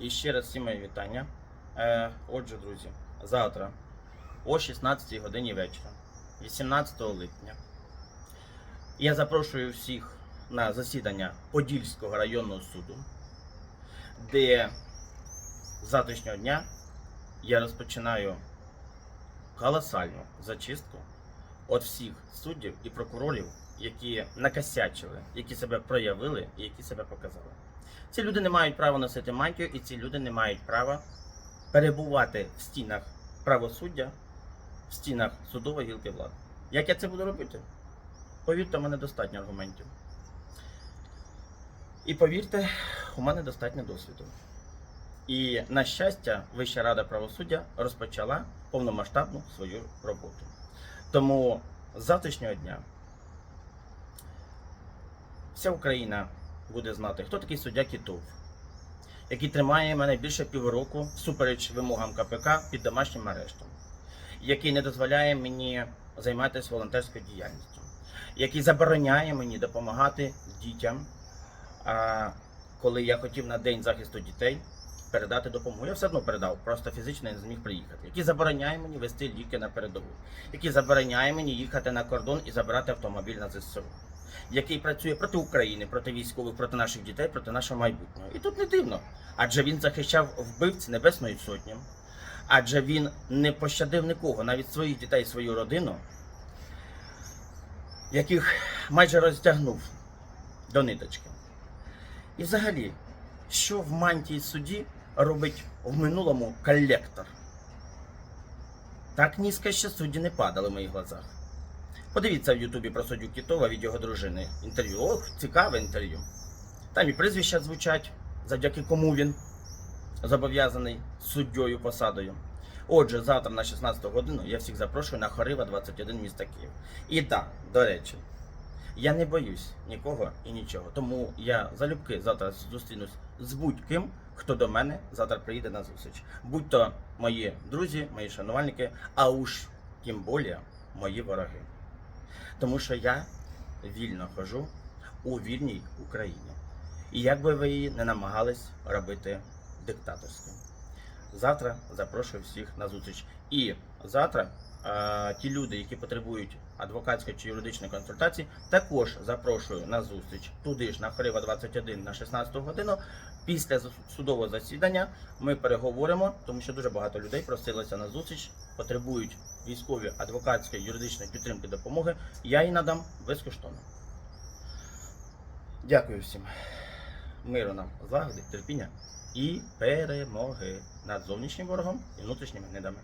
І ще раз всі мої вітання. Е, отже, друзі, завтра о 16 годині вечора, 18 липня, я запрошую всіх на засідання Подільського районного суду, де з завтрашнього дня я розпочинаю колосальну зачистку від всіх суддів і прокурорів, які накосячили, які себе проявили і які себе показали. Ці люди не мають права носити мантію, і ці люди не мають права перебувати в стінах правосуддя, в стінах судової гілки влади. Як я це буду робити? Повірте, у мене достатньо аргументів. І повірте, у мене достатньо досвіду. І на щастя, Вища рада правосуддя розпочала повномасштабну свою роботу. Тому з завтрашнього дня вся Україна буде знати, хто такий суддя Кітов, який тримає мене більше півроку всупереч вимогам КПК під домашнім арештом, який не дозволяє мені займатися волонтерською діяльністю, який забороняє мені допомагати дітям, коли я хотів на день захисту дітей передати допомогу. Я все одно передав, просто фізично не зміг приїхати. Який забороняє мені вести ліки на передову, який забороняє мені їхати на кордон і забирати автомобіль на ЗСУ який працює проти України, проти військових, проти наших дітей, проти нашого майбутнього. І тут не дивно, адже він захищав вбивць Небесної Сотні, адже він не пощадив нікого, навіть своїх дітей, свою родину, яких майже розтягнув до ниточки. І взагалі, що в мантії судді робить в минулому колектор? Так низько ще судді не падали в моїх глазах. Подивіться в Ютубі про суддю Кітова від його дружини. Інтерв'ю. Ох, цікаве інтерв'ю. Там і прізвища звучать, завдяки кому він зобов'язаний суддєю посадою. Отже, завтра на 16 годину я всіх запрошую на Хорива 21 міста Київ. І так, до речі, я не боюсь нікого і нічого. Тому я залюбки завтра зустрінусь з будь-ким, хто до мене завтра приїде на зустріч. Будь то мої друзі, мої шанувальники, а уж тим більше мої вороги. Тому що я вільно хожу у вільній Україні. І як би ви її не намагались робити диктаторським. Завтра запрошую всіх на зустріч. І завтра ті люди, які потребують адвокатської чи юридичної консультації, також запрошую на зустріч туди ж на Хорива 21 на 16 годину. Після судового засідання ми переговоримо, тому що дуже багато людей просилося на зустріч, потребують військової, адвокатської, юридичної підтримки допомоги. Я її надам безкоштовно. Дякую всім. Миру нам, злагоди, терпіння і перемоги над зовнішнім ворогом і внутрішніми недами.